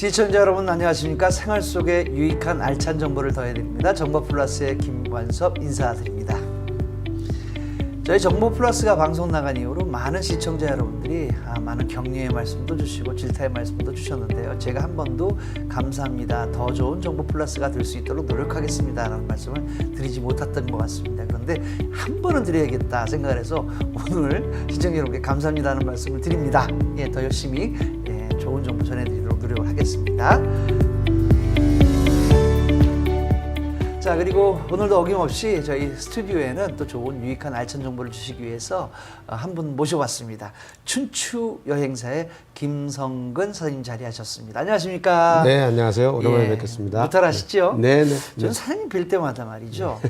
시청자 여러분 안녕하십니까? 생활 속에 유익한 알찬 정보를 더해드립니다. 정보 플러스의 김관섭 인사드립니다. 저희 정보 플러스가 방송 나간 이후로 많은 시청자 여러분들이 아, 많은 격려의 말씀도 주시고 질타의 말씀도 주셨는데요. 제가 한 번도 감사합니다. 더 좋은 정보 플러스가 될 수 있도록 노력하겠습니다라는 말씀을 드리지 못했던 것 같습니다. 그런데 한 번은 드려야겠다 생각을 해서 오늘 시청자 여러분께 감사합니다는 말씀을 드립니다. 예, 더 열심히 예, 좋은 정보 전해드리도록 노력을 하겠습니다. 자 그리고 오늘도 어김없이 저희 스튜디오에는 또 좋은 유익한 알찬 정보를 주시기 위해서 어, 한분 모셔봤습니다. 춘추 여행사의 김성근 사장님 자리하셨습니다. 안녕하십니까? 네, 안녕하세요. 오랜만에 예, 뵙겠습니다. 무탈하시죠? 네, 네. 저는 사장님 뵐 때마다 말이죠.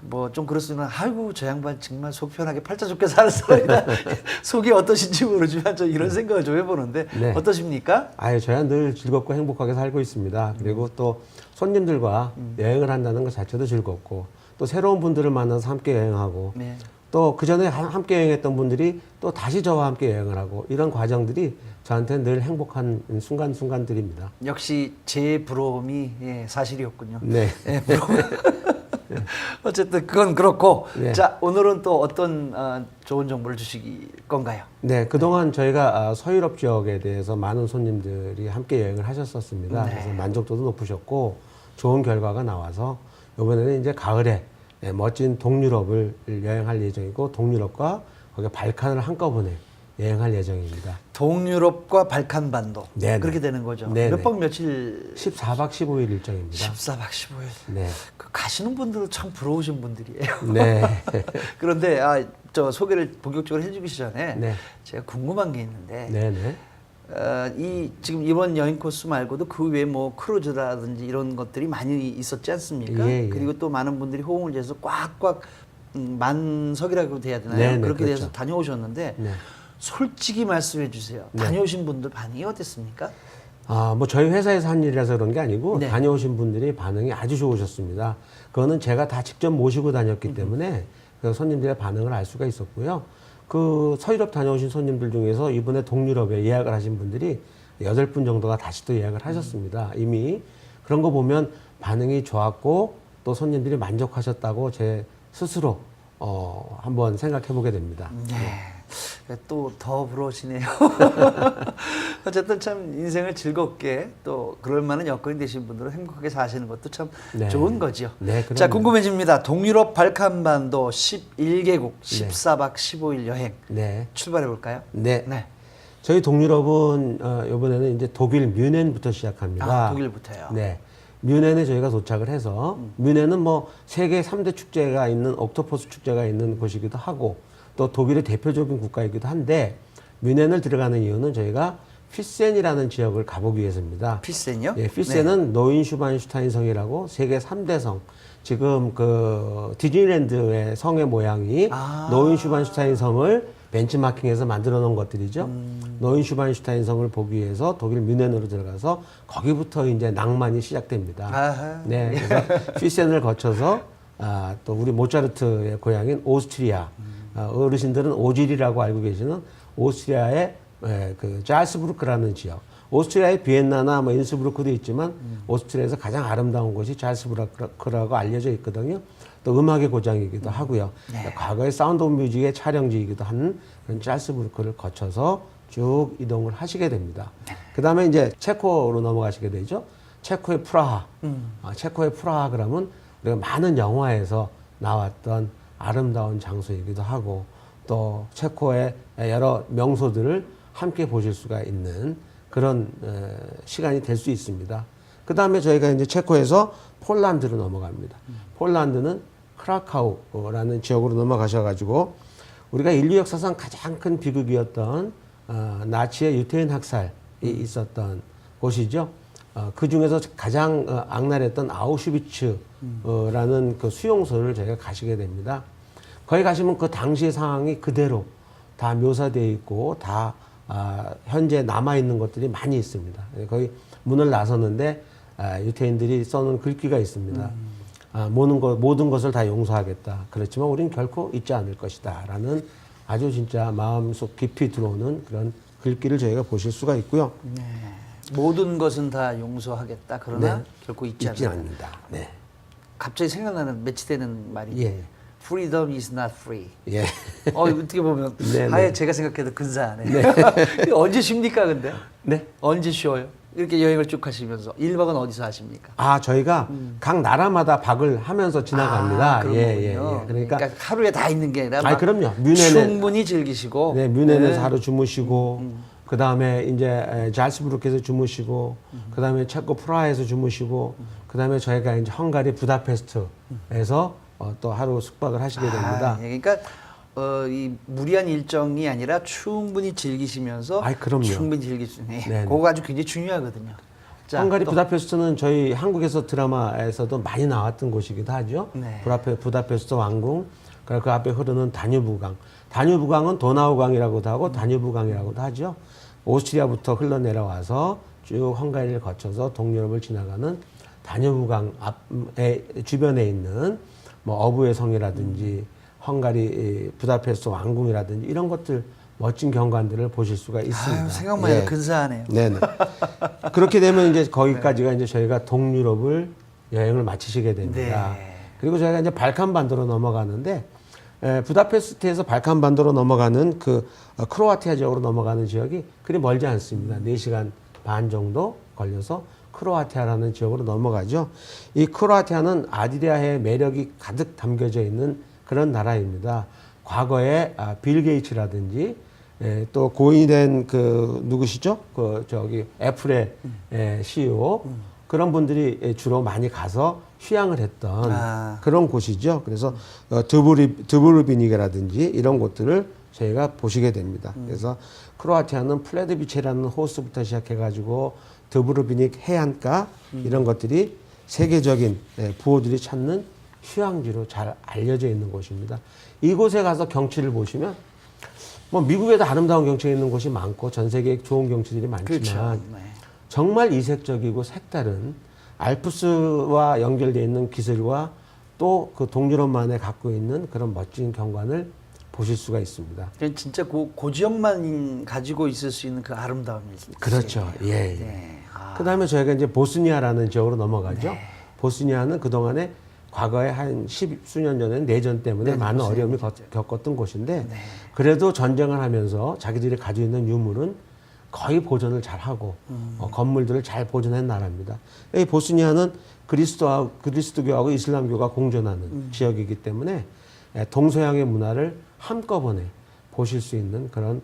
뭐 좀 그렇지만 아이고 저 양반 정말 속 편하게 팔자 좋게 사는 사람이다. 속이 어떠신지 모르지만 저 이런 생각을 좀 해보는데 네. 어떠십니까? 아유, 저야 늘 즐겁고 행복하게 살고 있습니다. 그리고 또 손님들과 여행을 한다는 것 자체도 즐겁고 또 새로운 분들을 만나서 함께 여행하고 네. 또그 전에 함께 여행했던 분들이 또 다시 저와 함께 여행을 하고 이런 과정들이 저한테 늘 행복한 순간순간들입니다. 역시 제 부러움이 예, 사실이었군요. 네. 예, 부러움. 어쨌든 그건 그렇고 네. 자 오늘은 또 어떤 어, 좋은 정보를 주시기 건가요? 네, 그동안 저희가 아, 서유럽 지역에 대해서 많은 손님들이 함께 여행을 하셨었습니다. 네. 그래서 만족도도 높으셨고 좋은 결과가 나와서 이번에는 이제 가을에 네, 멋진 동유럽을 여행할 예정이고 동유럽과 거기 발칸을 한꺼번에 여행할 예정입니다. 동유럽과 발칸반도 네네. 그렇게 되는 거죠. 네네. 몇박 며칠? 14박 15일 일정입니다. 14박 15일. 네. 그 가시는 분들은 참 부러우신 분들이에요. 네. 그런데 아, 저 소개를 본격적으로 해주기 전에 네. 제가 궁금한 게 있는데 네, 네. 어, 이 지금 이번 여행 코스 말고도 그 외에 뭐 크루즈라든지 이런 것들이 많이 있었지 않습니까? 예, 예. 그리고 또 많은 분들이 호응을 해서 꽉꽉 음, 만석이라고 돼야 되나요? 네, 네, 그렇게 그렇죠. 돼서 다녀오셨는데 네. 솔직히 말씀해 주세요. 다녀오신 분들 반응이 어땠습니까? 아, 뭐 저희 회사에서 한 일이라서 그런 게 아니고 네. 다녀오신 분들이 반응이 아주 좋으셨습니다. 그거는 제가 다 직접 모시고 다녔기 때문에 그 손님들의 반응을 알 수가 있었고요. 그 서유럽 다녀오신 손님들 중에서 이번에 동유럽에 예약을 하신 분들이 여덟 분 정도가 다시 또 예약을 하셨습니다. 이미 그런 거 보면 반응이 좋았고 또 손님들이 만족하셨다고 제 스스로 어, 한번 생각해 보게 됩니다. 네. 또 더 부러우시네요. 어쨌든 참 인생을 즐겁게 또 그럴 만한 여건이 되신 분들은 행복하게 사시는 것도 참 네. 좋은 거죠. 네, 자, 그럼요. 궁금해집니다. 동유럽 발칸반도 11개국 14박 15일 여행 네. 출발해 볼까요? 네. 네. 저희 동유럽은 어, 이번에는 이제 독일 뮌헨부터 시작합니다. 아, 독일부터요. 네. 뮌헨에 저희가 도착을 해서 뮌헨은 뭐 세계 3대 축제가 있는 옥토퍼스 축제가 있는 곳이기도 하고 또 독일의 대표적인 국가이기도 한데 뮌헨을 들어가는 이유는 저희가 피센이라는 지역을 가보기 위해서입니다. 피센요? 예, 피센은 노인슈반슈타인 성이라고 세계 3대 성. 지금 그 디즈니랜드의 성의 모양이 아. 노인슈반슈타인 성을 벤치마킹해서 만들어 놓은 것들이죠. 노인슈반슈타인 성을 보기 위해서 독일 뮌헨으로 들어가서 거기부터 이제 낭만이 시작됩니다. 아하. 네, 그래서 피센을 거쳐서 아, 또 우리 모차르트의 고향인 오스트리아 아, 어르신들은 오질이라고 알고 계시는 오스트리아의 에, 그 잘스부르크라는 지역. 오스트리아의 비엔나나 뭐 인스부르크도 있지만 오스트리아에서 가장 아름다운 곳이 잘스부르크라고 알려져 있거든요. 또 음악의 고장이기도 하고요. 과거에 사운드 오브 뮤직의 촬영지이기도 한 그런 잘스부르크를 거쳐서 쭉 이동을 하시게 됩니다. 그 다음에 이제 체코로 넘어가시게 되죠. 체코의 프라하. 아, 체코의 프라하 그러면 우리가 많은 영화에서 나왔던 아름다운 장소이기도 하고 또 체코의 여러 명소들을 함께 보실 수가 있는 그런 에, 시간이 될 수 있습니다. 그 다음에 저희가 이제 체코에서 폴란드로 넘어갑니다. 폴란드는 크라카우라는 지역으로 넘어가셔가지고 우리가 인류 역사상 가장 큰 비극이었던 어, 나치의 유태인 학살이 있었던 곳이죠. 어, 그 중에서 가장 어, 악랄했던 아우슈비츠 라는 그 수용소를 저희가 가시게 됩니다. 거기 가시면 그 당시의 상황이 그대로 다 묘사되어 있고 다 아, 현재 남아 있는 것들이 많이 있습니다. 예, 거기 문을 나섰는데 아, 유태인들이 써놓은 글귀가 있습니다. 아, 모든 것 모든 것을 다 용서하겠다. 그렇지만 우리는 결코 잊지 않을 것이다 라는 아주 진짜 마음속 깊이 들어오는 그런 글귀를 저희가 보실 수가 있고요. 모든 것은 다 용서하겠다. 그러나 네. 결코 잊지 잊지 않는다. 않는다. 네. 갑자기 생각나는 매치되는 말이 예. Freedom is not free. 예. 어 어떻게 보면 네, 아예 네. 제가 생각해도 근사하네. 언제 쉽니까 근데? 네. 언제 쉬어요? 이렇게 여행을 쭉 하시면서 1박은 어디서 하십니까? 아, 저희가 각 나라마다 박을 하면서 지나갑니다. 아, 그런 예, 예. 예. 그러니까, 하루에 다 있는 게 아니라 아니, 막 그럼요. 뮌헨에- 충분히 즐기시고 네, 뮌헨에서 네. 하루 주무시고, 그 다음에 이제 잘스부르크에서 주무시고, 그 다음에 체코 프라하에서 주무시고, 그 다음에 저희가 이제 헝가리 부다페스트에서 어, 또 하루 숙박을 하시게 됩니다. 아, 예, 그러니까 어, 이 무리한 일정이 아니라 충분히 즐기시면서 아이, 그럼요. 충분히 즐길 수 있는 예, 네네. 그거 아주 굉장히 중요하거든요. 자, 헝가리 또- 부다페스트는 저희 한국에서 드라마에서도 많이 나왔던 곳이기도 하죠. 네. 부다페, 부다페스트 왕궁, 그리고 그 앞에 흐르는 다뉴브강. 다뉴브강은 도나우강이라고도 하고 다뉴브강이라고도 하죠. 오스트리아부터 흘러내려와서 쭉 헝가리를 거쳐서 동유럽을 지나가는 다뉴브강 앞에 주변에 있는 뭐 어부의 성이라든지 헝가리 이 부다페스트 왕궁이라든지 이런 것들 멋진 경관들을 보실 수가 있습니다. 아유, 생각만 해도 예. 근사하네요. 네네. 그렇게 되면 이제 거기까지가 이제 저희가 동유럽을 여행을 마치시게 됩니다. 네. 그리고 저희가 이제 발칸 반도로 넘어가는데 에, 부다페스트에서 발칸 반도로 넘어가는 그 어, 크로아티아 지역으로 넘어가는 지역이 그리 멀지 않습니다. 네시간 반 정도 걸려서 크로아티아라는 지역으로 넘어가죠. 이 크로아티아는 아드리아의 매력이 가득 담겨져 있는 그런 나라입니다. 과거에 아, 빌 게이츠라든지 예, 또 고인이 된 그 누구시죠? 그 저기 애플의 예, CEO 그런 분들이 예, 주로 많이 가서 휴양을 했던 아. 그런 곳이죠. 그래서 어, 드브리 드브르비니게라든지 이런 곳들을 저희가 보시게 됩니다. 그래서 크로아티아는 플레드비체라는 호수부터 시작해가지고 드브르비닉 해안가 이런 것들이 세계적인 예, 부호들이 찾는 휴양지로 잘 알려져 있는 곳입니다. 이곳에 가서 경치를 보시면 뭐 미국에도 아름다운 경치가 있는 곳이 많고 전 세계에 좋은 경치들이 많지만 그렇죠. 네. 정말 이색적이고 색다른 알프스와 연결되어 있는 기술과 또 그 동유럽만에 갖고 있는 그런 멋진 경관을 보실 수가 있습니다. 진짜 그, 그 지역만 가지고 있을 수 있는 그 아름다움이. 그렇죠. 예. 예. 네. 아, 그 다음에 저희가 이제 보스니아라는 지역으로 넘어가죠. 보스니아는 그동안에 과거에 한 십수년 전에 내전 때문에 네, 많은 보스니아 어려움을 겪- 겪었던 곳인데 그래도 전쟁을 하면서 자기들이 가지고 있는 유물은 거의 보존을 잘 하고 어, 건물들을 잘 보존한 나라입니다. 이 보스니아는 그리스도와 그리스도교하고 이슬람교가 공존하는 지역이기 때문에 예, 동서양의 문화를 한꺼번에 보실 수 있는 그런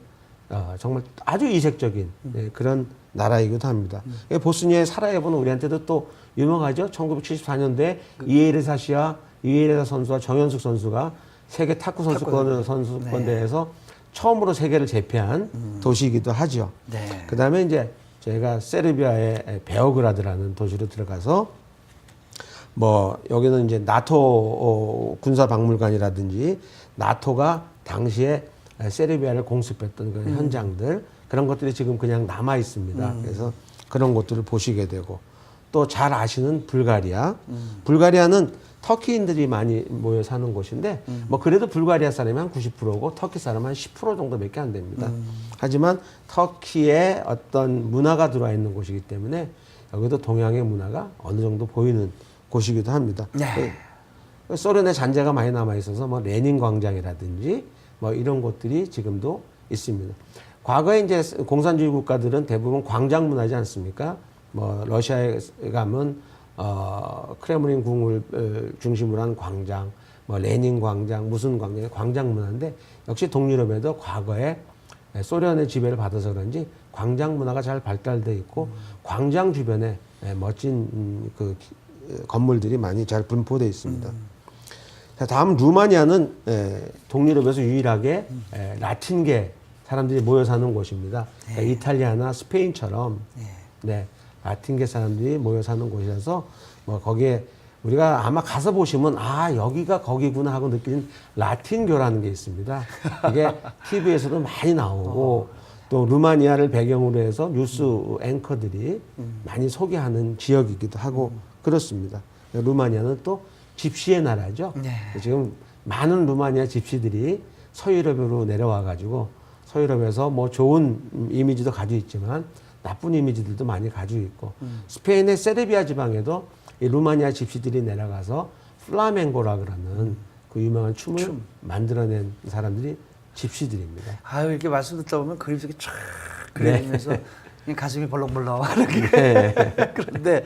어, 정말 아주 이색적인 예, 그런 나라이기도 합니다. 예, 보스니아의 사라예보는 우리한테도 또 유명하죠. 1974년도에 이에르사 씨와 이에르사 선수와 정현숙 선수가 세계 탁구 선수권 선수권 대회에서 처음으로 세계를 제패한 도시이기도 하죠. 네. 그 다음에 이제 저희가 세르비아의 베오그라드라는 도시로 들어가서 뭐 여기는 이제 나토 어, 군사 박물관이라든지 나토가 당시에 세르비아를 공습했던 그런 현장들 그런 것들이 지금 그냥 남아 있습니다. 그래서 그런 것들을 보시게 되고 또 잘 아시는 불가리아. 불가리아는 터키인들이 많이 모여 사는 곳인데 뭐 그래도 불가리아 사람이 한 90%고 터키 사람은 한10% 정도밖에 안 됩니다. 하지만 터키의 어떤 문화가 들어와 있는 곳이기 때문에 여기도 동양의 문화가 어느 정도 보이는 곳이기도 합니다. 네. 그 소련의 잔재가 많이 남아 있어서 뭐 레닌 광장이라든지 뭐 이런 곳들이 지금도 있습니다. 과거에 이제 공산주의 국가들은 대부분 광장 문화지 않습니까? 뭐 러시아에 가면 어 크레므린 궁을 어, 중심으로 한 광장, 뭐 레닌 광장, 무슨 광장, 광장 문화인데 역시 동유럽에도 과거에 소련의 지배를 받아서 그런지 광장 문화가 잘 발달돼 있고 광장 주변에 예, 멋진 음, 그 기- 건물들이 많이 잘 분포되어 있습니다. 자, 다음 루마니아는 에, 동유럽에서 유일하게 에, 라틴계 사람들이 모여 사는 곳입니다. 그러니까 이탈리아나 스페인처럼 네, 라틴계 사람들이 모여 사는 곳이라서 뭐 거기에 우리가 아마 가서 보시면 아 여기가 거기구나 하고 느끼는 라틴교라는 게 있습니다. 이게 TV에서도 많이 나오고 또 루마니아를 배경으로 해서 뉴스 앵커들이 많이 소개하는 지역이기도 하고 그렇습니다. 루마니아는 또 집시의 나라죠. 네. 지금 많은 루마니아 집시들이 서유럽으로 내려와 가지고 서유럽에서 뭐 좋은 이미지도 가지고 있지만 나쁜 이미지들도 많이 가지고 있고 스페인의 세르비아 지방에도 이 루마니아 집시들이 내려가서 플라멩고라 그러는 그 유명한 춤을 만들어낸 사람들이 집시들입니다. 아유 이렇게 말씀 듣다 보면 그림 속에 쫙 네. 그려지면서 그냥 가슴이 벌렁벌렁 하는 게 네. 그런데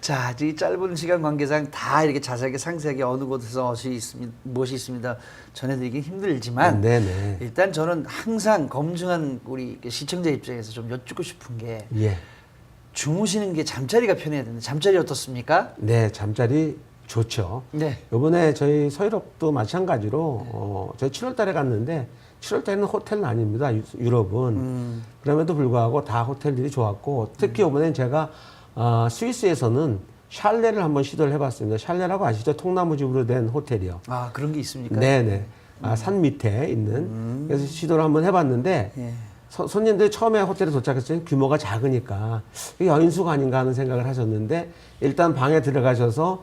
자, 이 짧은 시간 관계상 다 이렇게 자세하게 상세하게 어느 곳에서 무엇이 있습니다, 무엇이 있습니다 전해드리기 힘들지만 네네. 일단 저는 항상 검증한 우리 시청자 입장에서 좀 여쭙고 싶은 게 예. 주무시는 게 잠자리가 편해야 되는데 잠자리 어떻습니까? 네, 잠자리 좋죠. 네. 요번에 저희 서유럽도 마찬가지로 어, 저희 7월 달에 갔는데 7월 달에는 호텔은 아닙니다. 유- 유럽은. 음. 그럼에도 불구하고 다 호텔들이 좋았고 특히 이번엔 제가 어, 스위스에서는 샬레를 한번 시도를 해봤습니다. 샬레라고 아시죠? 통나무집으로 된 호텔이요. 아 그런 게 있습니까? 네네. 아, 산 밑에 있는. 그래서 시도를 한번 해봤는데 예. 서- 손님들이 처음에 호텔에 도착했을 때 규모가 작으니까 이게 여인수가 아닌가 하는 생각을 하셨는데 일단 방에 들어가셔서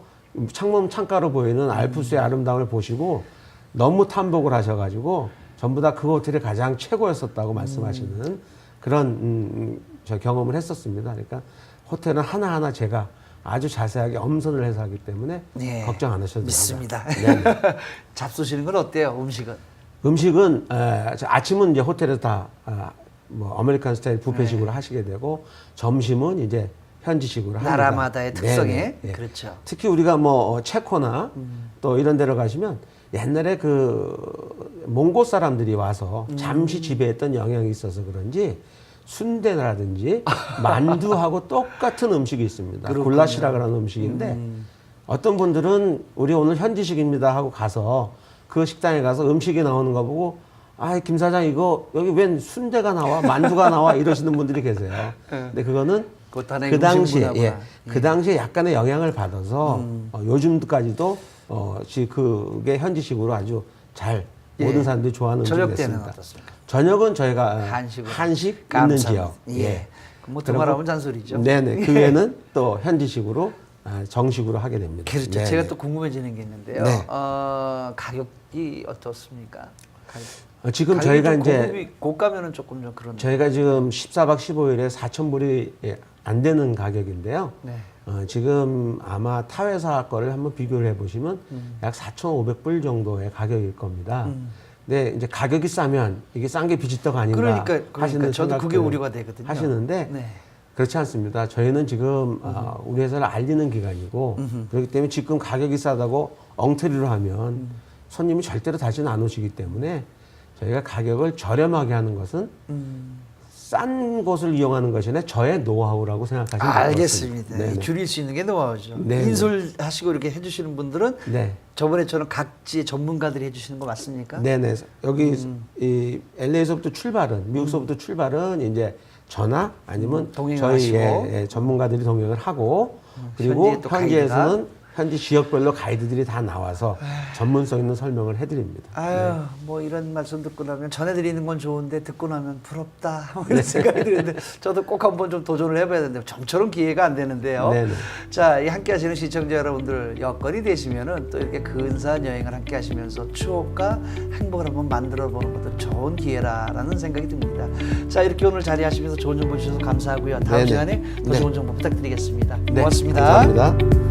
창문 창가로 보이는 알프스의 아름다움을 보시고 너무 탐복을 하셔가지고 전부 다 그 호텔이 가장 최고였었다고 말씀하시는 그런 음, 저 경험을 했었습니다. 그러니까 호텔은 하나하나 제가 아주 자세하게 엄선을 해서 하기 때문에 예. 걱정 안 하셔도 믿습니다. 됩니다. 네. 잡수시는 건 어때요? 음식은? 음식은 에, 저 아침은 이제 호텔에서 다 아, 뭐 아메리칸 스타일 뷔페식으로 네. 하시게 되고 점심은 이제 현지식으로. 나라마다의 특성에 네네, 예. 그렇죠. 특히 우리가 뭐 어, 체코나 또 이런 데로 가시면 옛날에 그 몽고 사람들이 와서 음. 잠시 지배했던 영향이 있어서 그런지 순대라든지 만두하고 똑같은 음식이 있습니다. 음. 굴라시라 그러는 음식인데 어떤 분들은 우리 오늘 현지식입니다 하고 가서 그 식당에 가서 음식이 나오는 거 보고 아, 김 사장 이거 여기 웬 순대가 나와 만두가 나와 이러시는 분들이 계세요. 근데 그거는 그 당시에. 예, 그 당시에 약간의 영향을 받아서 어, 요즘까지도 어, 지 그게 현지식으로 아주 잘 예. 모든 사람들이 좋아하는 음식이 저녁 때는 됐습니다. 어떻습니까? 저녁은 저희가 한식으로. 한식 있는 깜짝. 지역. 예. 뭐 그리고- 두말하면 잔소리죠. 네네. 그 외에는 또 현지식으로 아, 정식으로 하게 됩니다. 그렇죠. 네네. 제가 또 궁금해지는 게 있는데요. 네. 어, 가격이 어떻습니까? 가격. 어, 지금 저희가 좀 이제 고가면은 조금 좀 그런. 저희가 지금 14박 15일에 4,000불이 예, 안 되는 가격인데요. 네. 어, 지금 아마 타회사 거를 한번 비교를 해보시면 음. 약 4,500불 정도의 가격일 겁니다. 근데 이제 가격이 싸면 이게 싼 게 비지떡 아닌가 그러니까, 그러니까 하시는 저도 그게 우려가 되거든요. 하시는데 네. 그렇지 않습니다. 저희는 지금 아, 우리 회사를 알리는 기관이고 그렇기 때문에 지금 가격이 싸다고 엉터리로 하면 음. 손님이 절대로 다시는 안 오시기 때문에 저희가 가격을 저렴하게 하는 것은 음. 싼 곳을 이용하는 것이 아니라 저의 노하우라고 생각하시면 될것 알겠습니다. 네네. 줄일 수 있는 게 노하우죠. 네네. 인솔하시고 이렇게 해주시는 분들은 네. 저번에처럼 각지의 전문가들이 해주시는 거 맞습니까? 네네. 여기 음. 이 LA에서부터 출발은 미국서부터 출발은 이제 전화 아니면 음, 저희. 예, 예, 전문가들이 동행을 하고 그리고 현지에 또 현지에서는 현지 지역별로 가이드들이 다 나와서 전문성 있는 설명을 해드립니다. 아유, 네. 뭐 이런 말씀 듣고 나면 전해드리는 건 좋은데 듣고 나면 부럽다 뭐 네. 이런 생각이 드는데 저도 꼭 한번 좀 도전을 해봐야 되는데 좀처럼 기회가 안 되는데요. 네네. 자, 이 함께 하시는 시청자 여러분들 여건이 되시면은 또 이렇게 근사한 여행을 함께 하시면서 추억과 행복을 한번 만들어 보는 것도 좋은 기회라라는 생각이 듭니다. 자, 이렇게 오늘 자리하시면서 좋은 정보 주셔서 감사하고요. 다음 네네. 시간에 더 네. 좋은 정보 부탁드리겠습니다. 네, 고맙습니다. 감사합니다.